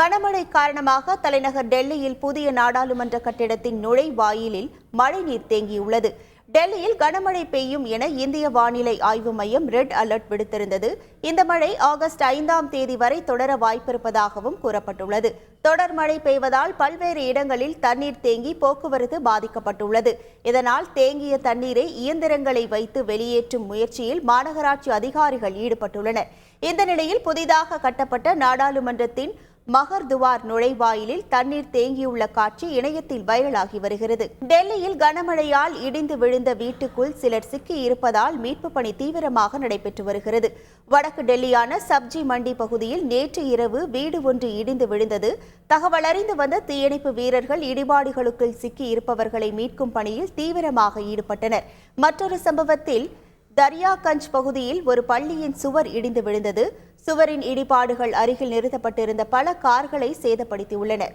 கனமழை காரணமாக தலைநகர் டெல்லியில் புதிய நாடாளுமன்ற கட்டிடத்தின் நுழைவாயிலில் மழைநீர் தேங்கியுள்ளது. டெல்லியில் கனமழை பெய்யும் என இந்திய வானிலை ஆய்வு மையம் ரெட் அலர்ட் விடுத்திருந்தது. இந்த மழை ஆகஸ்ட் ஐந்தாம் தேதி வரை தொடர வாய்ப்பிருப்பதாகவும் கூறப்பட்டுள்ளது. தொடர் மழை பெய்வதால் பல்வேறு இடங்களில் தண்ணீர் தேங்கி போக்குவரத்து பாதிக்கப்பட்டுள்ளது. இதனால் தேங்கிய தண்ணீரை இயந்திரங்களை வைத்து வெளியேற்றும் முயற்சியில் மாநகராட்சி அதிகாரிகள் ஈடுபட்டுள்ளனர். இந்த நிலையில் புதிதாக கட்டப்பட்ட நாடாளுமன்றத்தின் மகர்துவார் நுழைவாயிலில் தண்ணீர் தேங்கியுள்ள காட்சி இணையத்தில் வைரலாகி வருகிறது. டெல்லியில் கனமழையால் இடிந்து விழுந்த வீட்டுக்குள் சிலர் சிக்கி இருப்பதால் மீட்பு பணி தீவிரமாக நடைபெற்று வருகிறது. வடக்கு டெல்லியான சப்ஜி மண்டி பகுதியில் நேற்று இரவு வீடு ஒன்று இடிந்து விழுந்தது. தகவல் அறிந்து வந்த தீயணைப்பு வீரர்கள் இடிபாடுகளுக்குள் சிக்கி இருப்பவர்களை மீட்கும் பணியில் தீவிரமாக ஈடுபட்டனர். மற்றொரு சம்பவத்தில் தர்யாகஞ்ச் பகுதியில் ஒரு பள்ளியின் சுவர் இடிந்து விழுந்தது. சுவரின் இடிபாடுகள் அருகில் நிறுத்தப்பட்டிருந்த பல கார்களை சேதப்படுத்தியுள்ளனர்